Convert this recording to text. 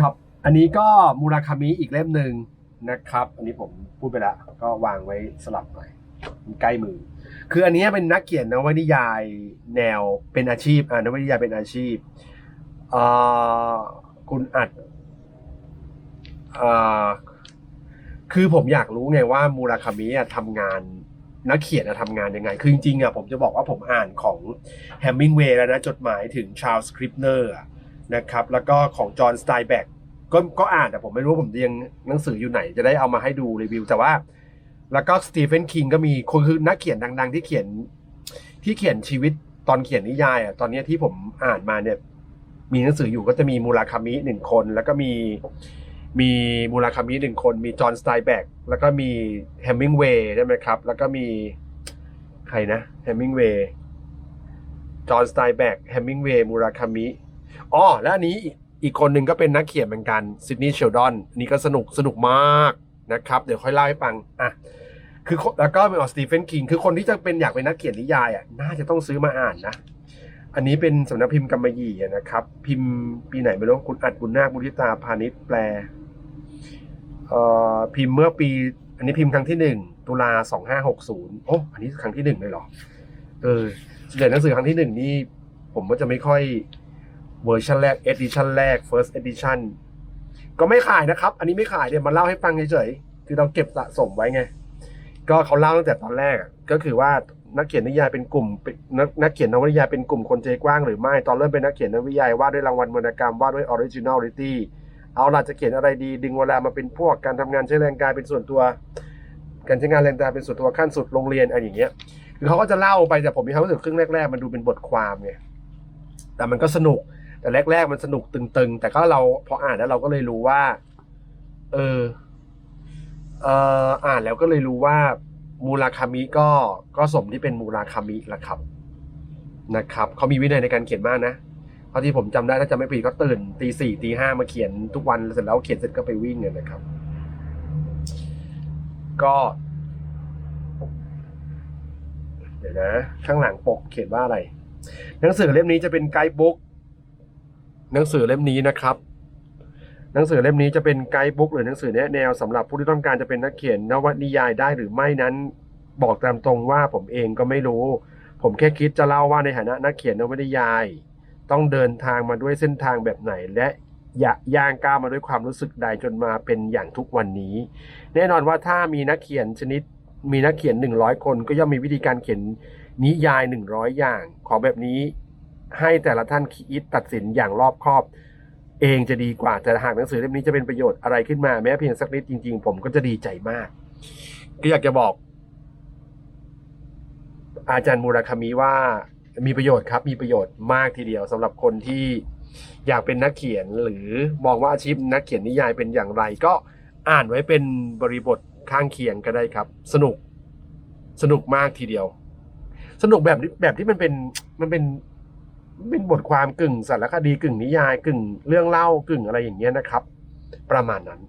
ครับ อันนี้ก็มูราคามิอีกเล่มหนึ่งนะครับ อันนี้ผมพูดไปแล้วก็วางไว้สลับหน่อยมันใกล้มือ คืออันนี้เป็นนักเขียนนวนิยายแนวเป็นอาชีพอ่านวนิยายเป็นอาชีพอคุณอัดอคือผมอยากรู้ไงว่ามูราคามิอะทำงานนักเขียนทำงานยังไง คือจริงๆอะผมจะบอกว่าผมอ่านของแฮมมิงเวย์แล้วนะ จดหมายถึงชา l ลส์คริปเนอร์ นะครับ แล้วก็ของจอห์นสไตแบกก็ก็อ่านแต่ผมไม่รู้ผมยังหนังสืออยู่ไหนจะได้เอามาให้ดูรีวิว แต่ว่า แล้วก็สตีเฟนคิงก็มีคนคือนักเขียนดัง ๆ ที่เขียนที่เขียนชีวิตตอนเขียนนิยายอะตอนนี้ที่ผมอ่านมาเนี่ย มีหนังสืออยู่ก็จะมีมูราคามิหนึ่งคน แล้วก็มีมีมูราคามิหนึ่งคน มีจอห์นสไตแบกแล้วก็มีแฮมมิงเวย์ใช่ไหมครับ แล้วก็มีใครนะแฮมมิงเวย์จอห์นสไตแบกแฮมมิงเวย์มูราคามิ อ๋อแล้วอันนี้อีกคนหนึ่งก็เป็นนักเขียนเหมือนกันซิดนีย์เชลดอนนี่ก็สนุกสนุกมากนะครับ เดี๋ยวค่อยเล่าให้ฟังอะคือแล้วก็เป็นออสตีเฟนคิงคือคนที่จะเป็นอยากเป็นนักเขียนนิยายอะน่าจะต้องซื้อมาอ่านนะ อันนี้เป็นสำนักพิมพ์กำมะหยี่นะครับ พิมพ์ปีไหนไม่รู้คุณอัดบุญนาคบุญทิตาพาณิชย์แปลเอ่อพิมพ์เมื่อปี อันนี้พิมพ์ครั้งที่หนึ่งตุลาสองห้าหกศูนย์โอ้อันนี้ครั้งที่หนึ่งเลยเหรอเออส่วนใหญ่หนังสือครั้งที่หนึ่งนี่ผมก็จะไม่ค่อย เวอร์ชันแรก edition แรก first edition ก็ไม่ขายนะครับ อันนี้ไม่ขายเดี๋ยวมาเล่าให้ฟังเฉยๆ คือเราเก็บสะสมไว้ไง ก็เขาเล่าตั้งแต่ตอนแรกก็คือว่านักเขียนนิยายเป็นกลุ่มนักนักเขียนนวนิยายเป็นกลุ่มคนใจกว้างหรือไม่ตอนเริ่มเป็นนักเขียนนวนิยายว่าด้วยรางวัลวรรณกรรมว่าด้วย originality เอาล่ะจะเขียนอะไรดี ดึงเวลามาเป็นพวกการทำงานใช้แรงกายเป็นส่วนตัว การใช้งานแรงกายเป็นส่วนตัวขั้นสุดโรงเรียนอะไรอย่างเงี้ยคือเขาก็จะเล่าไปแต่ผมมีความรู้สึกครึ่งแรกๆมันดูเป็นบทความไงแต่มันก็สนุก แต่แรก ๆ มันสนุกตึงๆ แต่ก็เราพออ่านแล้วเราก็เลยรู้ว่า เออเอ่ออ่านแล้วก็เลยรู้ว่า มูราคามิก็ก็สมที่เป็นมูราคามิละครับ นะครับเขามีวินัยในการเขียนมากนะเท่าที่ผมจำได้ถ้าจำไม่ผิดก็ตื่นตีสี่ตีห้ามาเขียนทุกวันเสร็จแล้วเขียนเสร็จก็ไปวิ่งเนี่ยนะครับ ก็ เดี๋ยวนะ ข้างหลังปกเขียนว่าอะไร หนังสือเล่มนี้จะเป็นไกด์บุ๊ก หนังสือเล่มนี้นะครับ หนังสือเล่มนี้จะเป็นไกด์บุ๊กหรือหนังสือแนะแนวสำหรับผู้ที่ต้องการจะเป็นนักเขียนนวนิยายได้หรือไม่นั้น บอกตามตรงว่าผมเองก็ไม่รู้ ผมแค่คิดจะเล่าว่าในฐานะนักเขียนนวนิยาย ต้องเดินทางมาด้วยเส้นทางแบบไหนและอย่าย่างก้าวมาด้วยความรู้สึกใดจนมาเป็นอย่างทุกวันนี้ แน่นอนว่าถ้ามีนักเขียนชนิด มีนักเขียน 100 คน ก็ย่อมมีวิธีการเขียนนิยาย 100 อย่าง ของแบบนี้ ให้แต่ละท่านคิดตัดสินอย่างรอบคอบ เองจะดีกว่าแต่หากหนังสือเล่มนี้จะเป็นประโยชน์อะไรขึ้นมาแม้เพียงสักนิดจริง ๆ ผมก็จะดีใจมากก็อยากจะบอก อาจารย์มูราคามิว่ามีประโยชน์ครับ มีประโยชน์มากทีเดียวสำหรับคนที่อยากเป็นนักเขียนหรือมองว่าอาชีพนักเขียนนิยายเป็นอย่างไร ก็อ่านไว้เป็นบริบทข้างเคียงก็ได้ครับ สนุกสนุกมากทีเดียว สนุกแบบแบบที่มันเป็นมันเป็น เป็นบทความกึ่งสารคดีกึ่งนิยายกึ่งเรื่องเล่ากึ่งอะไรอย่างเงี้ยนะครับ ประมาณนั้น